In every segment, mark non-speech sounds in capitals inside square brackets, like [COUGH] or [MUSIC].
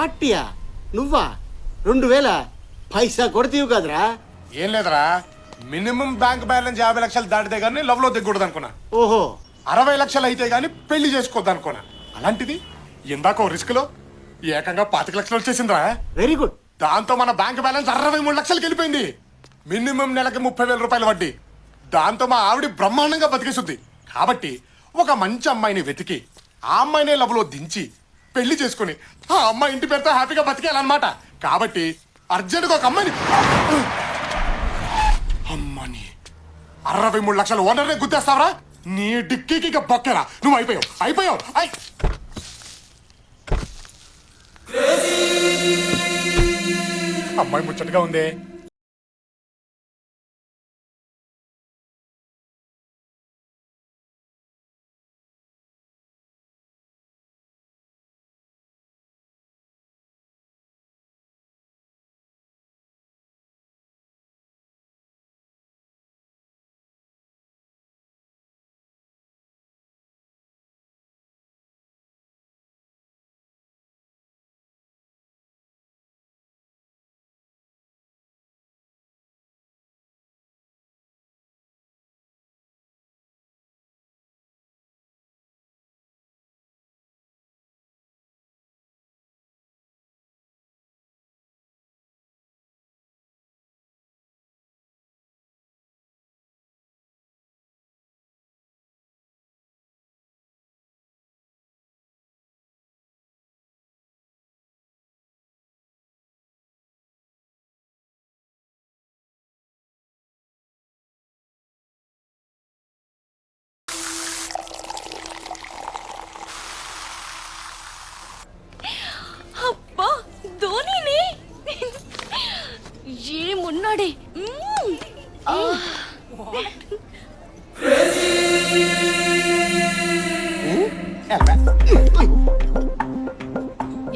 పార్టీయా? నువ్వా? రెండు వేల పైసా కొడతీవు కదరా. ఏం లేదురా. మినిమం బ్యాంక్ బ్యాలెన్స్ యాభై లక్షలు దాటితే గానీ లవ్లో దిగకూడదు అనుకున్నా. ఓహో. అరవై లక్షలు అయితే గానీ పెళ్ళి చేసుకోవద్దు అనుకున్నా. అలాంటిది ఇందాక రిస్క్లో ఏకంగా పాతిక లక్షలు వచ్చేసిందిరా. Very good. దాంతో మన బ్యాంక్ బ్యాలెన్స్ అరవై మూడు లక్షలకి వెళ్ళిపోయింది. మినిమం నెలకి ముప్పై వేల రూపాయల వడ్డీ. దాంతో మా ఆవిడ బ్రహ్మాండంగా బతికేసుద్ది. కాబట్టి ఒక మంచి అమ్మాయిని వెతికి ఆ అమ్మాయినే లవ్లో దించి పెళ్ళి చేసుకుని. ఆ అమ్మాయి ఇంటి పేరుతో హ్యాపీగా బతికేయాలన్నమాట. కాబట్టి అర్జెంట్గా ఒక అమ్మాయిని అమ్మని. అరవై మూడు లక్షల ఓనర్నే గుద్దేస్తావరా? నీ డిక్కీకి ఇక బొక్కెరా. నువ్వు అయిపోయావు. అయిపోయావు. అయ్ అమ్మాయి ముచ్చటగా ఉందే.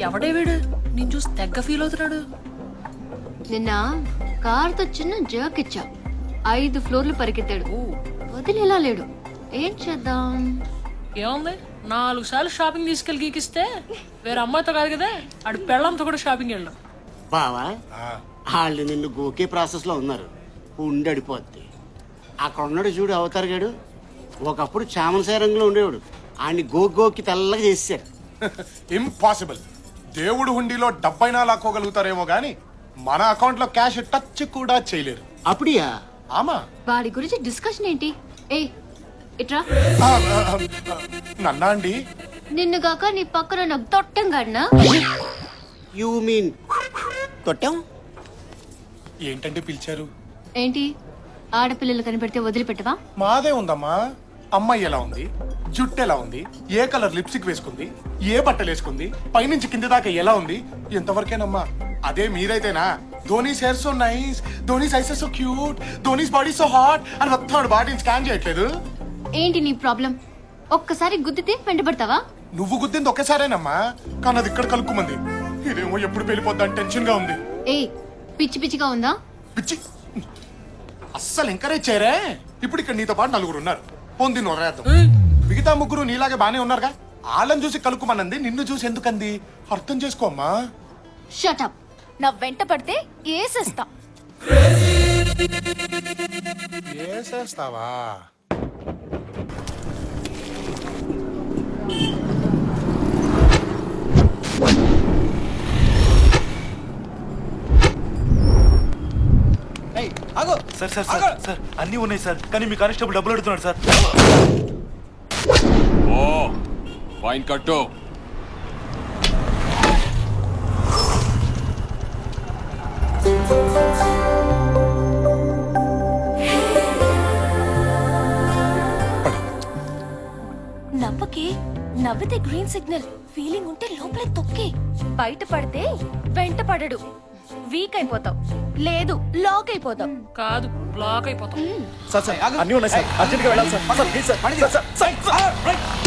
ఎవడే వీడు? నేను చూసి తెగ్గ ఫీల్ అవుతున్నాడు. నిన్న కార్తో చిన్న జర్క్ ఇచ్చా. ఐదు ఫ్లోర్లు పరిగెత్తాడు. వదిలేలా లేడు? ఏం చేద్దాం? ఏముంది? నాలుగు సార్లు షాపింగ్ తీసుకెళ్ళి గీకిస్తే వేరే అమ్మాయితో కాదు కదా ఆడు పెళ్ళంతో కూడా షాపింగ్ వెళ్ళాం బావా వాళ్ళు నిన్ను గోకే ప్రాసెస్లో ఉన్నారు. ఉండడిపోద్ది. అక్కడ ఉన్నాడు చూడు అవతార్ గాడు ఒకప్పుడు చామనసాయ రంగులో ఉండేవాడు. ఆయన్ని గో గోకి తెల్లగా చేశారు ఇంపాసిబుల్ [LAUGHS] దేవుడు హుండీలో డబ్బైనా లాక్కోగలుగుతారేమో గాని మన అకౌంట్లో క్యాష్ టచ్ కూడా చేయలేరు. అప్పుడియా? ఆమా? వాడి గురించి డిస్కషన్ ఏంటి? ఏ ఇట్రా. ఆ, ఆ, ఆ, నన్నా అండి? నిన్ను గాక నీ పక్కన నాకు తొట్టం గాడినా యూ మీన్ కొట్టాం ఏంటంటే పిలిచారు? ఏంటి? ఆడపిల్లలు కనిపెడితే వదిలిపెట్టవా? మాదే ఉందమ్మా. అమ్మాయి ఎలా ఉంది? జుట్టు ఎలా ఉంది? ఏ కలర్ లిప్స్టిక్ వేసుకుంది? ఏ బట్టలు వేసుకుంది? పైనుంచి కింద దాకా ఎలా ఉంది? ఎంతవరకేనమ్మా? అదే మీరైతేనా? Dhoni's hair so nice Dhoni's eyes so cute Dhoni's body so hot అని మొత్తం బాడీని స్కాన్ చేయట్లేదు. ఏంటి నీ ప్రాబ్లం ఒక్కసారి గుద్దితే వెంటబడతావా? నువ్వు గుద్దింది ఒకేసారేనమ్మా కానీ అది ఇక్కడ కలుక్కుమంది. ఇదేమో ఎప్పుడు వెళ్ళిపోద్దని టెన్షన్గా ఉంది. ఏ పిచ్చి పిచ్చిగా ఉందా? పిచ్చి. అస్సలు ఎంకరేజ్ చేయరే. ఇప్పుడు ఇక్కడ నీతో పాటు నలుగురు ఉన్నారు. పొంది నొరేద్దాం మిగతా ముగ్గురు నీలాగే బానే ఉన్నారుగా? వాళ్ళని చూసి కలుక్కుమనంది నిన్ను చూసి ఎందుకంది? అర్థం చేసుకోమ్మా షటప్ నా వెంట పడితే ఏసేస్తా. చేసేస్తావా సార్ సార్ సార్ సార్ అన్నీ ఉన్నాయి సార్ కానీ మీ కానిస్టేబుల్ డబ్బులు అడుగుతున్నాడు సార్. ఓ ఫైన్ కట్టు. నవ్వకే నవ్వితే గ్రీన్ సిగ్నల్ ఫీలింగ్ ఉంటే లోపలే తొక్కే. బయట పడితే వెంట పడడు. వీక్ అయిపోతావు. లేదు లాక్ అయిపోతావు కాదు బ్లాక్ అయిపోతాం సార్ సార్ అన్నీ ఉన్నాయి సార్ అర్జెంట్గా వెళ్ళాలి sir sir please sir sir sir sir sir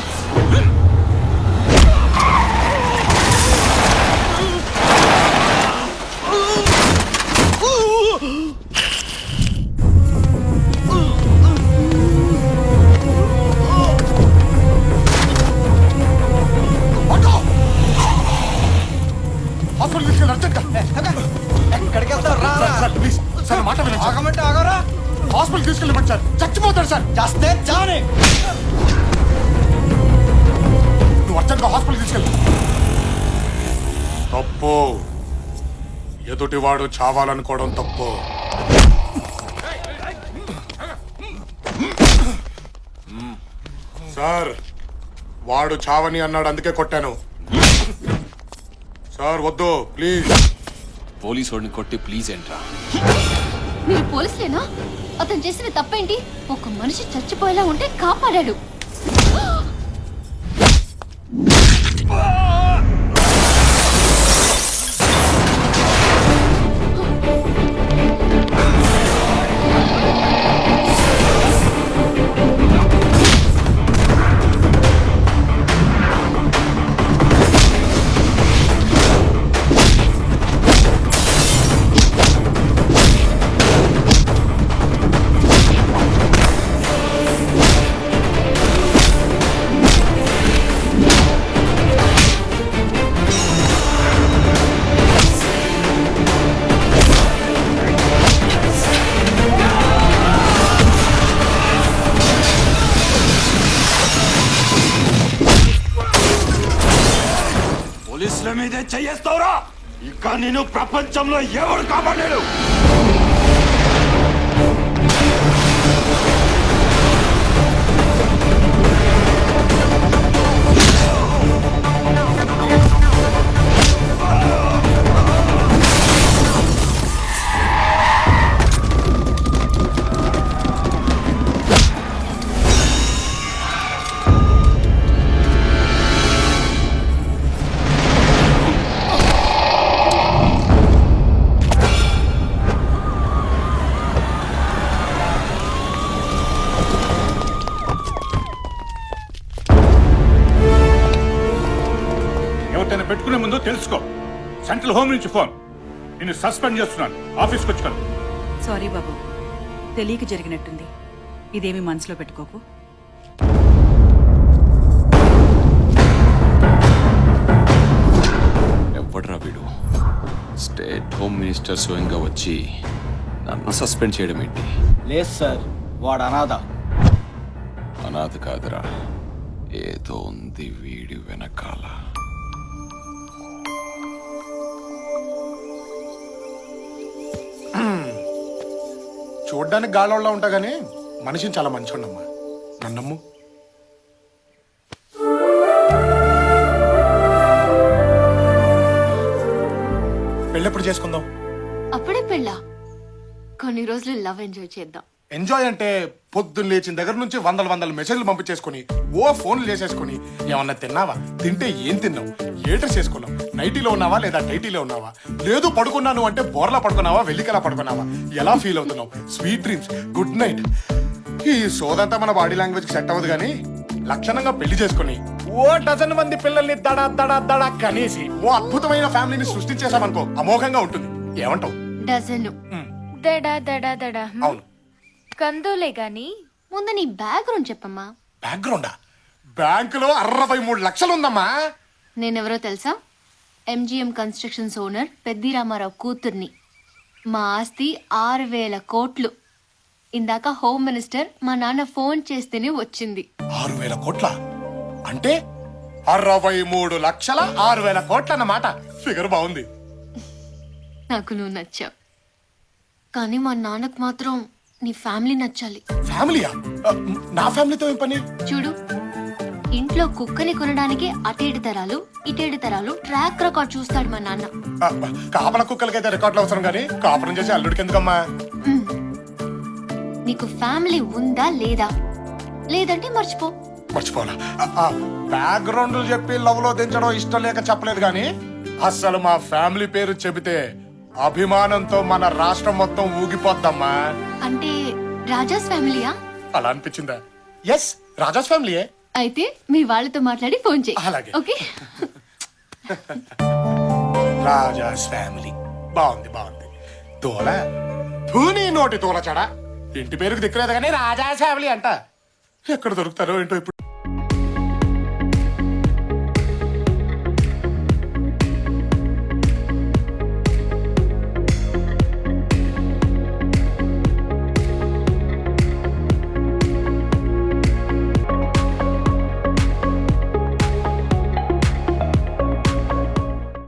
sir మాట వినండి సార్. ఆగమంటే ఆగరా? హాస్పిటల్ తీసుకెళ్ళిపోండి సార్. చచ్చిపోతాడు సార్. చేస్తే చానే నువ్వు అర్జెంట్గా హాస్పిటల్ తీసుకెళ్ళు. తప్పు. ఎదుటి వాడు చావాలనుకోవడం తప్పు. సార్ వాడు చావని అన్నాడు అందుకే కొట్టాను. సార్ వద్దు ప్లీజ్. పోలీసు వాడిని కొట్టి ప్లీజ్ ఏంట్రా మీరు పోలీసులేనా? అతను చేసిన తప్పేంటి? ఒక మనిషి చచ్చిపోయేలా ఉంటే కాపాడాడు. మీదే చెయ్యేస్తావురా? ఇక నేను ప్రపంచంలో ఎవరు కాపాడలేడు సెంట్రల్ హోమ్ నుంచి ఫోన్. నిన్ను సస్పెండ్ చేస్తున్నాను. ఆఫీస్కి వచ్చుకోను సారీ బాబు. తెలియక జరిగినట్టుంది. ఇదేమి మనసులో పెట్టుకోకు. ఎవడ్రా వీడు? స్టేట్ హోమ్ మినిస్టర్ స్వయంగా వచ్చి నన్ను సస్పెండ్ చేయడం ఏంటి? లేదు సార్ వాడు అనాథ. అనాథ కాదురా. ఏదో ఉంది వీడి వెనకాల. చూడ్డానికి గాలోళ్ళ ఉంటా కానీ మనిషిని చాలా మంచోండమ్మా. నన్నమ్ము. పెళ్ళెప్పుడు చేసుకుందాం? అప్పుడే పెళ్ళా? కొన్ని రోజులు లవ్ ఎంజాయ్ చేద్దాం. ఎంజాయ్ అంటే పొద్దున్న లేచిన దగ్గర నుంచి వందల వందల మెసేజ్లు పంపించేసుకుని ఓ ఫోన్లు చేసేసుకుని ఏమన్నా తిన్నావా? తింటే ఏం తిన్నావు? ఏటర్ చేసుకున్నావు నైటీలో ఉన్నావా లేదా టైటీలో ఉన్నావా? లేదు పడుకున్నాను అంటే బోర్లా పడుకున్నావా? వెల్లికలా పడుకున్నావా? ఎలా ఫీల్ అవుతున్నావు? Sweet dreams good night. ఈ సోదంతా మన బాడీ లాంగ్వేజ్ సెట్ అవ్వదు కానీ లక్షణంగా పెళ్ళి చేసుకుని ఓ డజన్ మంది పిల్లల్ని దడ దడ దడ కనేసి ఓ అద్భుతమైన ఫ్యామిలీని సృష్టించేసామనుకో అమోఘంగా ఉంటుంది. ఏమంటావు? డజను. దడా దడా దడా. హ్మ్. అవును. కందులే గాని ముందు నీ బ్యాక్గ్రౌండ్ చెప్పమ్మా. బ్యాక్గ్రౌండా? బ్యాంకులో అరవై మూడు లక్షలు ఉందమ్మా నేనెవరో తెలుసా? MGM constructions owner Peddi Rama Rao కూతుర్ని. మా ఆస్తి ఆరు వేల కోట్లు. ఇందాక హోమ్ మినిస్టర్ మా నాన్న ఫోన్ చేస్తేనే వచ్చింది. ఆరు వేల కోట్ల? అంటే అరవై మూడు లక్షల ఆరు వేల కోట్ల అన్నమాట ఫిగర్ బాగుంది. నాకు నువ్వు నచ్చావు. కానీ మా నాన్నకు మాత్రం నీ ఫ్యామిలీ నచ్చాలి. ఫ్యామిలీయా? నా ఫ్యామిలీతో ఏం పని? చూడు ఇంట్లో కుక్కని కొనడానికి అటేడు తరాలు ఇటేడు తరాలు ట్రాక్ రికార్డ్ చూస్తాడు మా నాన్న. కాపల కుక్కలకైతే రికార్డులు అవసరం కానీ కాపురం చేసి అల్లుడికి ఎందుకమ్మా? నీకు ఫ్యామిలీ ఉందా లేదా? లేదంటే మర్చిపో. మర్చిపోవాలా? బ్యాక్గ్రౌండ్ చెప్పి లవ్లో దించడం ఇష్టం లేక చెప్పలేదు కానీ అస్సలు మా ఫ్యామిలీ పేరు చెబితే అభిమానంతో మన రాష్ట్రం మొత్తం ఊగిపోద్దమ్మా. అంటే రాజాస్ ఫ్యామిలీయా? అలా అనిపించిందా? ఎస్ రాజాస్ ఫ్యామిలీయే. అయితే మీ వాళ్ళతో మాట్లాడి ఫోన్ చేయి. అలాగే. ఓకే? రాజాస్ ఫ్యామిలీ. బాగుంది బాగుంది. తోల? ధూని నోటి తోల చెడ ఇంటి పేరుకు దిక్కులేదు కానీ రాజాస్ ఫ్యామిలీ అంట. ఎక్కడ దొరుకుతారో ఏంటో ఇప్పుడు